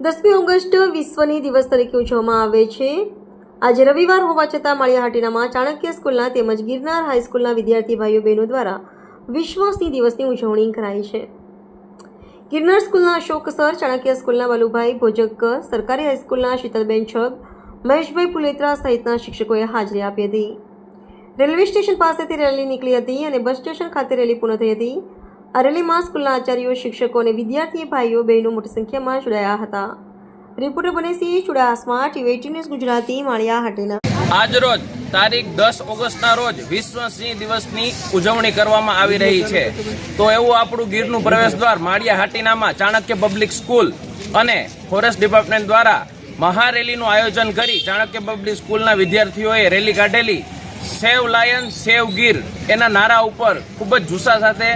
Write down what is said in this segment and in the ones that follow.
દસમી ઓગસ્ટ વિશ્વની દિવસ તરીકે ઉજવવામાં આવે છે. આજે રવિવાર હોવા છતાં માળિયા હાટીનામાં ચાણક્ય સ્કૂલના તેમજ ગિરનાર હાઈસ્કૂલના વિદ્યાર્થી ભાઈઓ બહેનો દ્વારા વિશ્વ દિવસની ઉજવણી કરાઈ છે. ગિરનાર સ્કૂલના અશોક સર, ચાણક્ય સ્કૂલના વલુભાઈ ભોજક સરકારી હાઈસ્કૂલના શીતલબેન છગ મહેશભાઈ પુલેત્રા સહિતના શિક્ષકોએ હાજરી આપી હતી. રેલવે સ્ટેશન પાસેથી રેલી નીકળી હતી અને બસ સ્ટેશન ખાતે રેલી પૂર્ણ થઈ હતી. આ રેલીમાં સ્કૂલના આચાર્યો, શિક્ષકો અને વિદ્યાર્થી ભાઈઓ, બહેનો મોટી સંખ્યામાં જોડાયા હતા. Reporter Banesi Chudasama TV news, Gujarati, Maliya આજ આજરોજ તારીખ દસ ઓગસ્ટના રોજ વિશ્વ સિંહ દિવસની ઉજવણી કરવામાં આવી રહી છે. તો એવું આપણું ગીરનું પ્રવેશ દ્વાર માળિયા, હાટીનામાં ચાણક્ય પબ્લિક સ્કૂલ અને ફોરેસ્ટ ડિપાર્ટમેન્ટ દ્વારા મહારેલીનું આયોજન કરી ચાણક્ય પબ્લિક સ્કૂલના વિદ્યાર્થીઓએ રેલી કાઢેલી. સેવ લાયન, સેવ ગીર એના નારા ઉપર ખૂબ જ જુસ્સા સાથે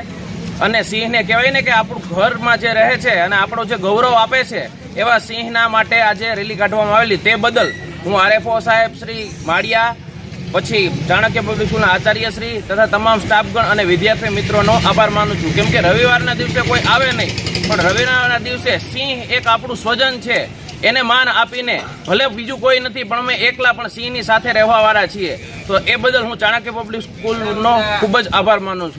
અને સિંહને કહેવાય ને કે આપણું ઘરમાં જે રહે છે અને આપણો જે ગૌરવ આપે છે, એવા સિંહના માટે આજે રેલી કાઢવામાં આવેલી. તે બદલ હું આરએફઓ સાહેબ શ્રી માળિયા, પછી ચાણક્ય પબ્લિક સ્કૂલના આચાર્ય શ્રી તથા તમામ સ્ટાફગણ અને વિદ્યાર્થી મિત્રોનો આભાર માનું છું. કેમ કે રવિવારના દિવસે કોઈ આવે નહીં, પણ રવિવારના દિવસે સિંહ એક આપણું સ્વજન છે. એને માન આપીને ભલે બીજું કોઈ નથી, પણ અમે એકલા પણ સિંહની સાથે રહેવાવાળા છીએ. તો એ બદલ હું ચાણક્ય પબ્લિક સ્કૂલનો ખૂબ જ આભાર માનું છું.